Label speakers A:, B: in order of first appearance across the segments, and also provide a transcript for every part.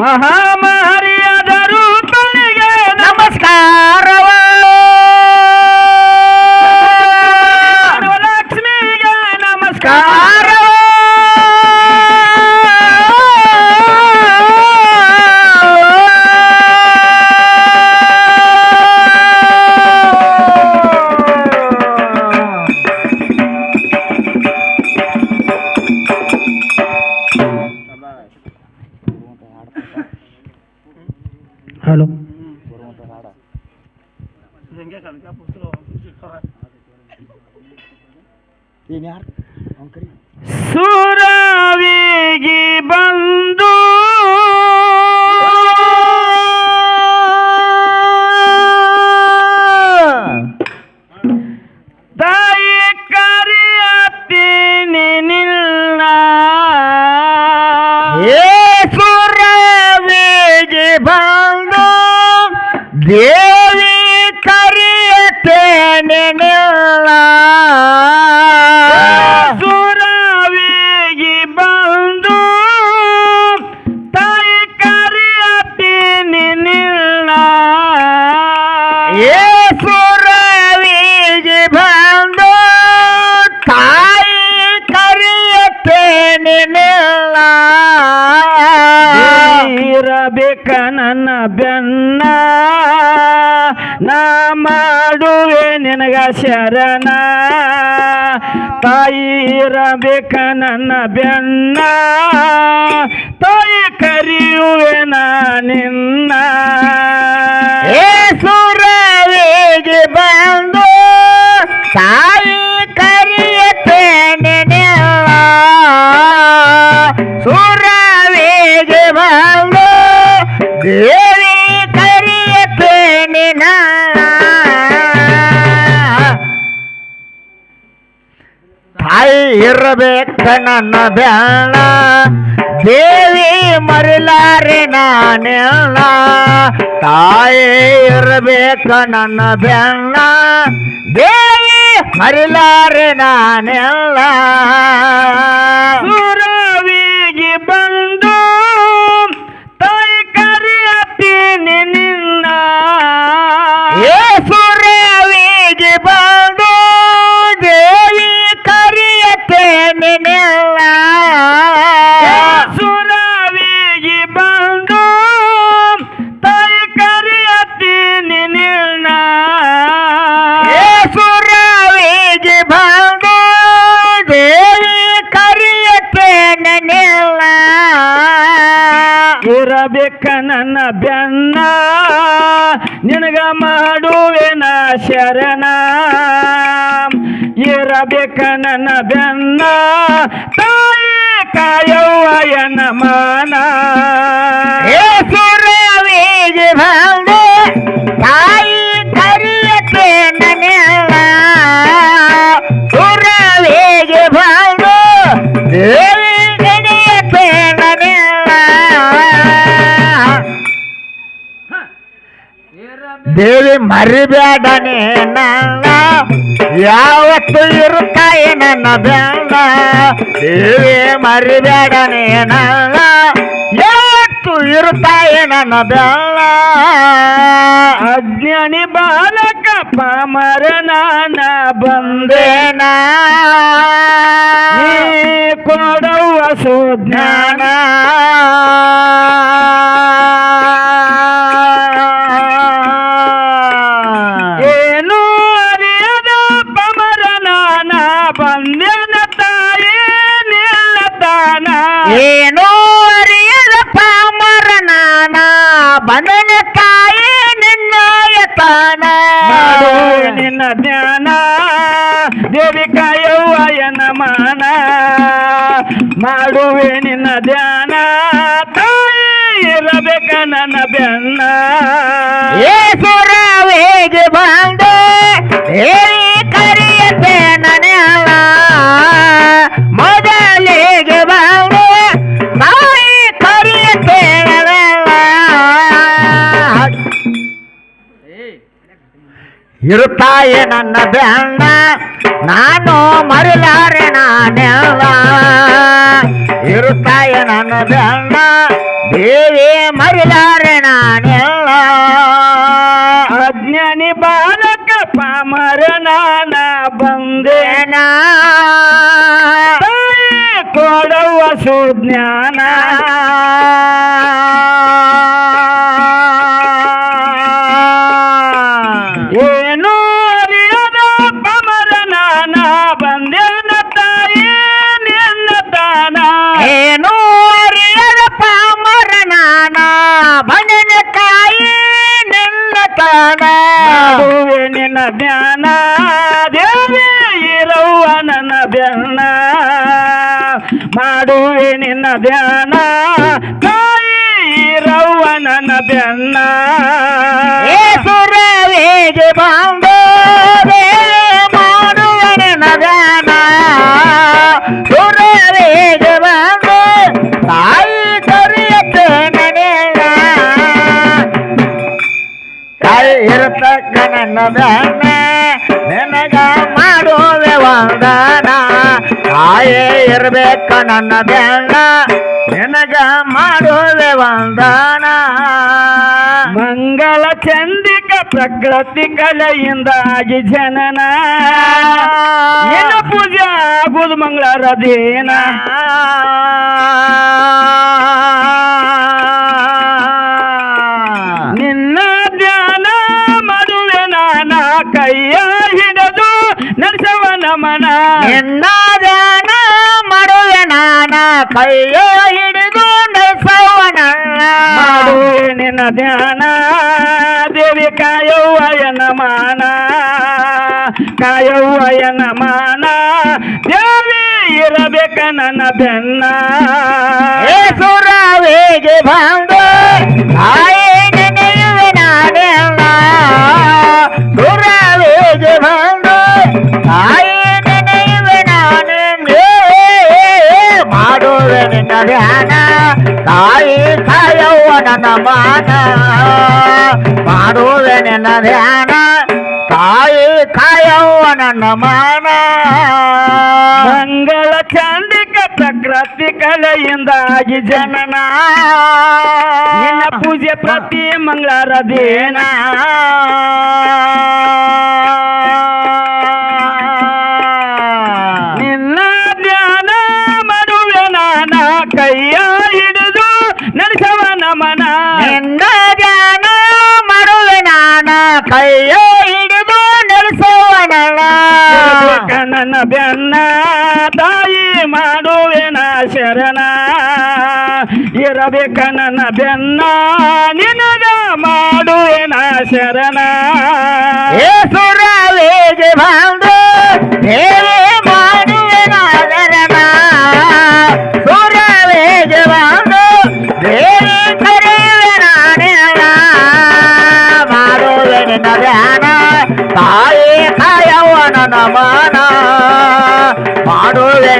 A: ಮಹಾಮಾರಿಯಾದರೂ ತಳಿಗೆ
B: ಏಸುರವಿಗೆ ಬಂದು
A: ತಾಯಿ
B: ಕರೆಯತೇನೆ ನಿನ್ನೆಲ್ಲ.
A: ಇರಬೇಕ ನನ್ನ ಬೆನ್ನ. ನಾ ಮಾಡುವೆ ನಿನಗ ಶರಣ. ತಾಯಿ ಇರಬೇಕ ನನ್ನ ಬೆನ್ನ. ತಾಯಿ ಕರೆಯುವೆ ನಾ
B: ತಾಯಿ ಕರಿಯ ನಿಲ್ಲ ಸುರವಿಗೆ ಬಂದು ದೇವಿ ಕರಿಯ ಪೇಣಿನ ತಾಯಿ ಇರಬೇಕ ನನ್ನ ಬ್ಯಾಣ. ದೇವಿ ಮರಿಲಾರೆ ನಾನೆಲ್ಲ. ತಾಯೇ ಇರಬೇಕ ನನ್ನ ಬ್ಯಾಣ ದೇವಿ ಮರಿಲಾರೆ ನಾನೆಲ್ಲ.
A: ಸುರವಿಗೆ ಬಂದು ತಾಯಿ ಕರೆಯತ್ತೀನಿ ನಿನ್ನ.
B: ಏ ಸುರವಿಗೆ ಬಂದು ದೇವಿ ಕರೆಯತೇನೆ
A: ತಾಯಿ ಕಾಯವ್ವಯನ ಮಾನ
B: ಸುರವಿಗೆ ಬಂದು ತಾಯಿ ಕರೆಯತೇನೆ ನಿಲ್ಲ ಸುರವಿಗೆ ಬಂದು ದೇವಿ ಕರೆಯತೇನೆ ನಿಲ್ಲ ದೇವಿ ಮರಿಬೇಡನೆ ನನ್ನ ಯಾವತ್ತು ಇರುತ್ತಾಯಿ ನನ್ನ ಬ್ಯಾಂಡ ದೇವೇ ಮರಿಬೇಡನೆ ನನ್ನ ಯಾವತ್ತು ಇರುತ್ತಾಯಿ ನನ್ನ ಬ್ಯಾಂಡ
A: ಅಜ್ಞಾನಿ ಬಾಲಕ ಪಾಮರ ನಾನ ಬಂದೇನ? ನೀ ಜ್ಞಾನ
B: ಇರುತ್ತಾಯೆ ನನ್ನ ಬೆನ್ನ ನಾನು ಮರಿಲಾರೆ ನಾನೆಲ್ಲ ಇರುತ್ತಾಯೆ ನನ್ನ ಬೆನ್ನ ದೇವಿ ಮರಿಲಾರೆ ನಾನೆಲ್ಲ
A: ಅಜ್ಞಾನಿ ಬಾಲಕ ಪಾಮರ ನಾನ ಬಂದೇನ ಕೊಡುವ ಸುಜ್ಞಾನ. ಮಾಡುವೆ ನಿನ್ನ ಧ್ಯಾನ. ದೇವಿ ಇರವ್ವ ನನ್ನ ಬೆನ್ನ. ಮಾಡುವೆ ನಿನ್ನ ಧ್ಯಾನ. ತಾಯಿ ಇರವ್ವ ನನ್ನ
B: ಏ ಸುರವೇಗೆ ಬಂದು ಇರತಕ್ಕ ನನ್ನ ಬೆನ್ನ ನಿನಗ ಮಾಡುವೆ ವಂದನ. ತಾಯೇ ಇರಬೇಕ ನನ್ನ ಬೆನ್ನ ನಿನಗ ಮಾಡುವೆ ವಂದನ.
A: ಮಂಗಳ ಚಂದಿಕ ಪ್ರಕೃತಿ ಕಲೆಯಿಂದಾಗಿ ಜನನ. ಏನ ಪೂಜೆ ಆಗುದು ಮಂಗಳಾರ ದೇನ. ನಡೆಸವ ನಮನ
B: ನಿನ್ನ ಧ್ಯಾನ ಮಾಡುವೆ ನಾನ? ಕೈಯೋ ಹಿಡಿದು ನಸವನ
A: ಮಾಡುವೆ ನಿನ್ನ ಧ್ಯಾನ. ದೇವಿ ಕಾಯವ್ವಯನ ಮಾನ. ಕಾಯವ್ವಯನ ಮಾನ. ದೇವಿ ಇರಬೇಕ ನನ್ನ ಬೆನ್ನ.
B: ಸುರವೇಗೆ ಬಂದು ಧ್ಯಾನ, ತಾಯಿ ತಾಯವ್ವ ನನ್ನ ಮಾನ. ಮಾಡುವೆ ನಿನ್ನ ಧ್ಯಾನ, ತಾಯಿ ತಾಯವ್ವ ನನ್ನ ಮಾನ.
A: ಮಂಗಳ ಚಂದಿಕ ಪ್ರಕೃತಿ ಕಲೆಯಿಂದಾಗಿ ಜನನ. ನಿನ್ನ ಪೂಜೆ ಪ್ರತಿ ಮಂಗಳಾರ ದೇನ. ಕೈಯೋ ಹಿಡಿದು ಇರಬೇಕ ನನ್ನ ಬೆನ್ನ ತಾಯಿ ಮಾಡುವೆನ ಶರಣ. ಇರಬೇಕ ನನ್ನ ಬೆನ್ನ ನಿನಗ ಮಾಡುವೆನ ಶರಣ.
B: ಏ ಸುರವೇಗೆ ಬಂದು ದೇವಿ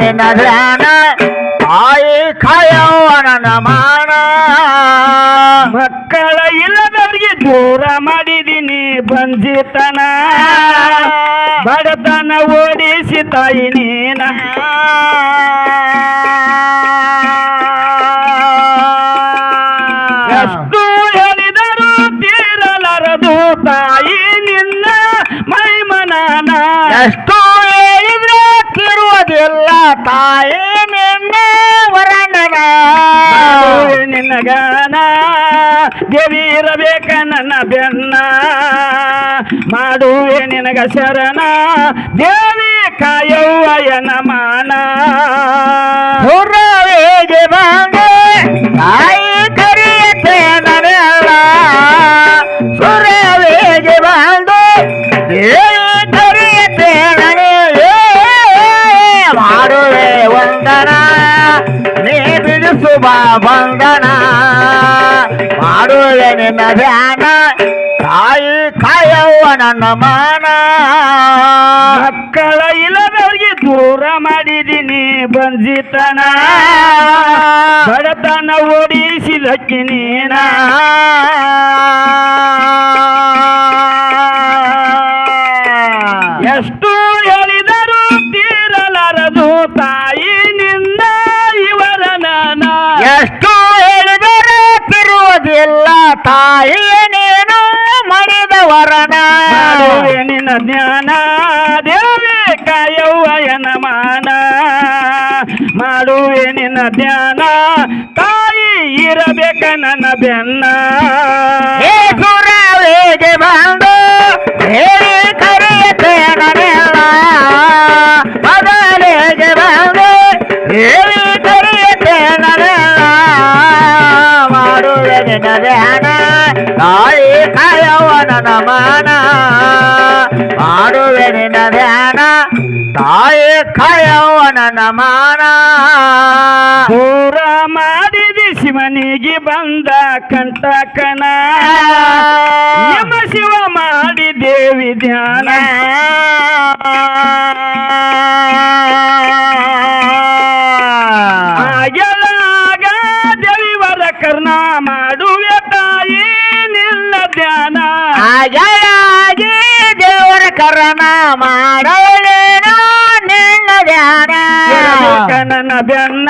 B: ನಿನ್ನ ಧ್ಯಾನ ತಾಯಿ ಕಾಯವನ ಮಾನ
A: ಮಕ್ಕಳ ದೂರ ಮಾಡಿದೀನಿ, ಬಂಜಿತನ. ಬಡತನ ಓಡಿಸಿ ತಾಯಿ ನೀನ. ಎಷ್ಟು ಹೇಳಿದರು ತೀರಲರದು ತಾಯಿ ನಿನ್ನ ಮೈಮನನ.
B: ಎಷ್ಟು ತಿರುವುದಿಲ್ಲ ತಾಯಿ ನಿನ್ನ ವರಣನ.
A: ದೇವಿ ಇರಬೇಕ ನನ್ನ ಬೆನ್ನ. ಮಾಡುವೆ ನಿನಗ ಶರಣ. ದೇವಿ ಕಾಯವ್ವಯನ ಮಾನ.
B: ಹುರವೇಗೆ ಬಂದೆ. ತಾಯಿ ಕರೆಯತ್ತೆ ನನೆಲ್ಲ ಸುರವೇಗೆ ಬಂಧನ ಮಾಡುವೆ ನಿನ್ನ ಧ್ಯಾನ. ತಾಯಿ ಕಾಯವ್ವ ನನ್ನ ಮಾನ.
A: ಮಕ್ಕಳ ಇಲ್ಲದವರಿಗೆ ದೂರ ಮಾಡಿದೀನಿ ಬಂಜಿತನ. ಬಡತನ ಓಡಿಸಿದಕ್ಕೆ ನೀನ. ಬೆನ್ನ
B: ಏ ಸುರವೇಗೆ ಬಂದು ಹೇಳಿ ಕರೆಯುತ್ತೇನೆಲ್ಲ ಮೊದಲಿಗೆ ಬಂದು ಹೇಳಿ ಕರೆಯುತ್ತೇನೆಲ್ಲ ಮಾಡುವೆ ನಿನ್ನ ಧ್ಯಾನ ತಾಯಿ ಕಾಯವ್ವನ ನಮನ ಮಾಡುವೆ ನಿನ್ನ ಧ್ಯಾನ ತಾಯಿ ಕಾಯವ್ವನ ನಮನ
A: ಪೂರ ಮಾಡಿದಿ ಶಿವನಿಗೆ ಬಂದ ಕಂಟಕನ ಶಿವ ಮಾಡಿ ದೇವಿ ಧ್ಯಾನ. ಆಗೆಳಾಗ ದೇವಿವರ ಕರ್ಣ ಮಾಡುವೆ ತಾಯಿ ನಿನ್ನ ಧ್ಯಾನ.
B: ಹಾಗಾಗಿ ದೇವರ ಕರ್ಣ ಮಾಡಲೇನೋ ನಿನ್ನ ಧ್ಯಾನ.
A: ಕನನ ಬೆನ್ನ.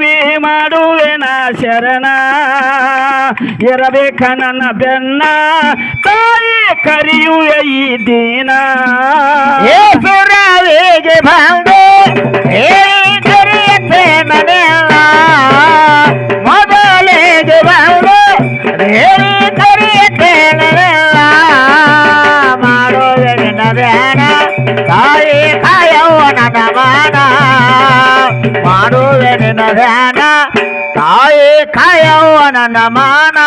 A: ದೇವಿ ಮಾಡುವೆನ ಶರಣ? ಇರಬೇಕ ನನ್ನ ಬೆನ್ನ, ತಾಯಿ ಕರಿಯುವೆ ಈ ದಿನ.
B: ಏಸುರವಿಗೆ ಬಂದು? ಹೇಳಿ ಕರೆಯುತ್ತೆ ಮೊದಲೇಗೆ ತಾಯಿ ಕಾಯವ ನನ್ನ ಮಾಡುವೆ ನಿನ್ನ ಧ್ಯಾನ, ತಾಯಿ ಕಾಯವ್ವನ ನಮನ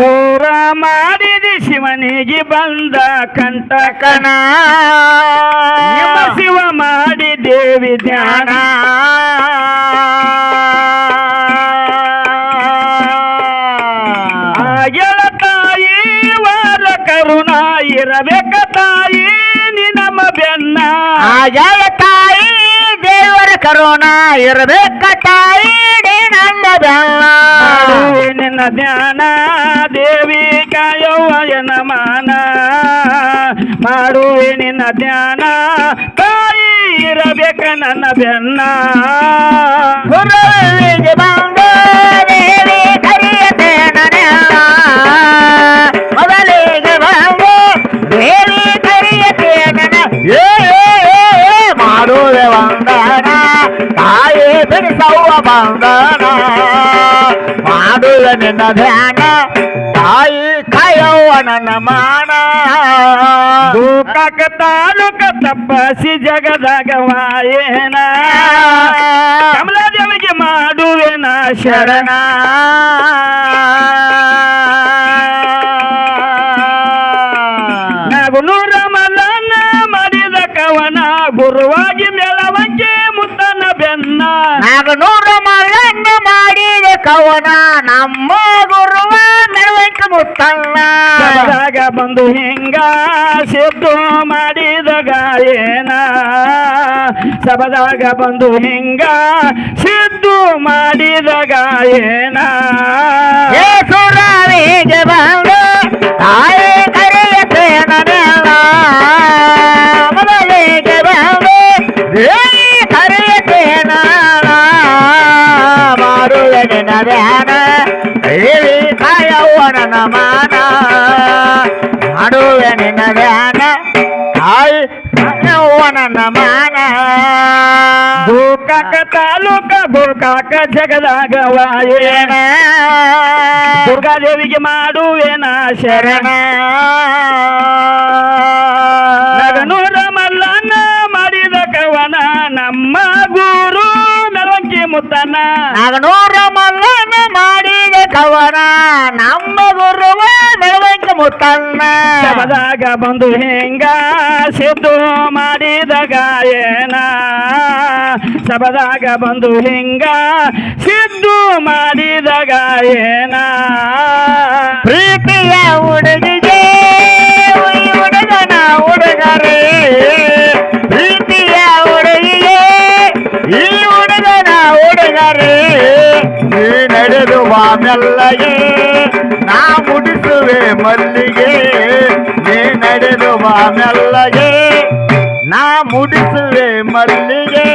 A: ದೂರ ಮಾಡಿದಿ ಶಿವನಿಗೆ ಬಂದ ಕಂಟಕನ ಶಿವ ಮಾಡಿ ದೇವಿ ಧ್ಯಾನ. ತಾಯಿ ವಾರ ಕರುಣ ಇರಬೇಕ ತಾಯಿ, ನೀ ನಮ್ಮ ಬೆನ್ನ.
B: ದೇವರ ಕರೋಣ ಇರಬೇಕ ತಾಯಿ ನೀ ನನ್ನ ಬೆಲ್ಲ.
A: ನಿನ್ನ ಧ್ಯಾನ ದೇವಿ ಕಾಯವ್ವಯನ ಮಾನ. ಮಾಡುವೆ ನಿನ್ನ ಧ್ಯಾನ ತಾಯಿ ಇರಬೇಕ ನನ್ನ ಬೆನ್ನ.
B: ಗುರುವಿಗೆ ಬಂದು ದೇವಿ ಕರೆಯತೆ ನನೆಲ್ಲ ಮೊದಲಿಗೆ ಬಂದು ದೇವಿ ಬಂದನ. ಮಾಡುವೆ ನಿನ್ನ ಧ್ಯಾನ ತಾಯಿ ಕಾಯವ್ವ ನನ್ನ ಮಾನ.
A: ಗೋಕಾಕ ತಾಲೂಕ ತಪ್ಪಸಿ ಜಗದಾಗ ವಾಯೇನ. ಕಮಲಾದೇವಿಗೆ ಮಾಡುವೆನ ಶರಣ. ನಗುನೂರ ಮಲ್ಲನ್ನ ಮಾಡಿದ ಕವನ, ಗುರುವಾಗಿ ಬೆನ್ನ
B: ನಾಗನೂರು ಮಗನ್ನ ಮಾಡಿದ ಕವನ ನಮ್ಮ ಗುರುವ ಮೆರವಣಿಗೆ
A: ಮುತ್ತಣ್ಣ. ಬಂದು ಹಿಂಗ ಸಿದ್ದು ಮಾಡಿದ ಗಾಯನ. ಸಬದಾಗ ಬಂದು ಹಿಂಗ ಸಿದ್ದು ಮಾಡಿದ ಗಾಯನ.
B: ಏ ಸುರವಿಗೆ ಬಂದು ತಾಯಿ
A: ಗೋಕಾಕ ಜಗದಾಗ ವಾಯೇನ ದುರ್ಗಾದೇವಿಗೆ ಮಾಡುವೇನ ಶರಣ? ನಗನೂರ ಮಲ್ಲನ ಮಾಡಿದ ಕವನ ನಮ್ಮ ಗುರು ಮೆರವಂಕಿ ಮುತ್ತನ.
B: ನಾಗನೂರ ಮಲ್ಲನ ಮಾಡಿದ ಕವನ ನಮ್ಮ ಗುರುವ ಮುತ್ತನ್ನ
A: ಸಬದಾಗ ಬಂದು ಹೆಂಗ ಸಿದ್ದು ಮಾಡಿದ ಗಾಯನ? ಸಬದಾಗ ಬಂದು ಹೆಂಗ ಸಿದ್ದು ಮಾಡಿದ ಗಾಯನ?
B: ಪ್ರೀತಿಯ ಹುಡುಗಿಗೆ ಹುಡುಗನ ಹುಡುಗರೇ. ಪ್ರೀತಿಯ ಹುಡುಗಿಗೆ ಈ ಹುಡುಗನ ಹುಡುಗರೇ. ನೀ ನಡೆದು ಬಾ ಮೆಲ್ಲಗೆ ಮುಡಿಸುವೆ ಮಲ್ಲಿಗೆ ನೀ ನಡೆದು ಬಾ ಮೆಲ್ಲಗೆ. ನಾ ಮುಡಿಸುವೆ ಮಲ್ಲಿಗೆ